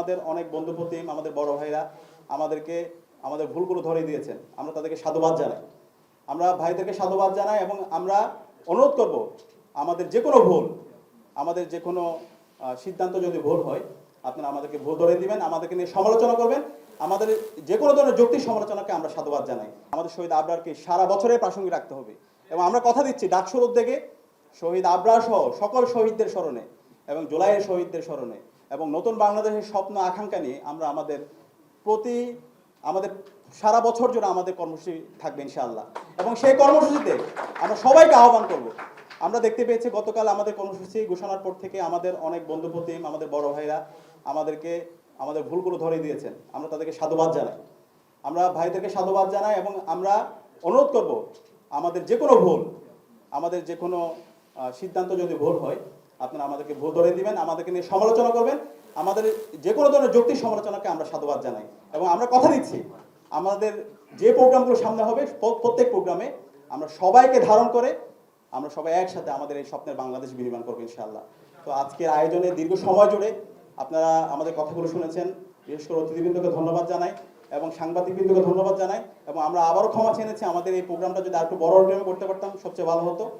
আমাদের অনেক বন্ধু প্রতিম আমাদের বড় ভাইরা আমাদেরকে, আমাদের ভুলগুলো ধরে দিয়েছেন। আমরা তাদেরকে সাধুবাদ জানাই। আমরা ভাইদেরকে সাধুবাদ জানাই এবং আমরা অনুরোধ করব, আমাদের যে কোনো ভুল, আমাদের যে কোনো সিদ্ধান্ত যদি ভুল হয়, আপনারা আমাদেরকে ভুল ধরে দিবেন, আমাদেরকে নিয়ে সমালোচনা করবেন। আমাদের যে কোনো ধরনের যৌক্তিক সমালোচনাকে আমরা সাধুবাদ জানাই। আমাদের শহীদ আবরারকে সারা বছরে প্রাসঙ্গিক রাখতে হবে এবং আমরা কথা দিচ্ছি ডাকসুর উদ্যোগে, শহীদ আবরার সহ সকল শহীদদের স্মরণে এবং জুলাইয়ের শহীদদের স্মরণে। এবং নতুন বাংলাদেশের স্বপ্ন, আকাঙ্ক্ষা নিয়ে আমরা আমাদের প্রতি, আমাদের সারা বছর জুড়ে আমাদের কর্মসূচি থাকবে ইনশাআল্লাহ। এবং সেই কর্মসূচিতে আমরা সবাইকে আহ্বান করব। আমরা দেখতে পেয়েছি গতকাল আমাদের কর্মসূচি ঘোষণার পর থেকে আমাদের অনেক বন্ধু প্রতিম, আমাদের বড় ভাইরা আমাদেরকে, আমাদের ভুলগুলো ধরে দিয়েছেন। আমরা তাদেরকে সাধুবাদ জানাই। আমরা ভাইদেরকে সাধুবাদ জানাই এবং আমরা অনুরোধ করব, আমাদের যে কোনো ভুল, আমাদের যে কোনো সিদ্ধান্ত যদি ভুল হয় আপনারা আমাদেরকে ভুল ধরে দিবেন, আমাদেরকে নিয়ে সমালোচনা করবেন। আমাদের যে কোনো ধরনের যৌক্তিক সমালোচনাকে আমরা সাধুবাদ জানাই। এবং আমরা কথা দিচ্ছি, আমাদের যে প্রোগ্রামগুলো সামনে হবে প্রত্যেক প্রোগ্রামে আমরা সবাইকে ধারণ করে আমরা সবাই একসাথে আমাদের এই স্বপ্নের বাংলাদেশ বিনির্মাণ করব ইনশাআল্লাহ। তো আজকের আয়োজনে দীর্ঘ সময় জুড়ে আপনারা আমাদের কথাগুলো শুনেছেন। বিশেষ করে অতিথিবৃন্দকে ধন্যবাদ জানাই এবং সাংবাদিকবৃন্দকে ধন্যবাদ জানাই এবং আমরা আবারও ক্ষমা চেয়েছি আমাদের এই প্রোগ্রামটা যদি আরেকটু বড় রকমের করতে পারতাম, সবচেয়ে ভালো হতো।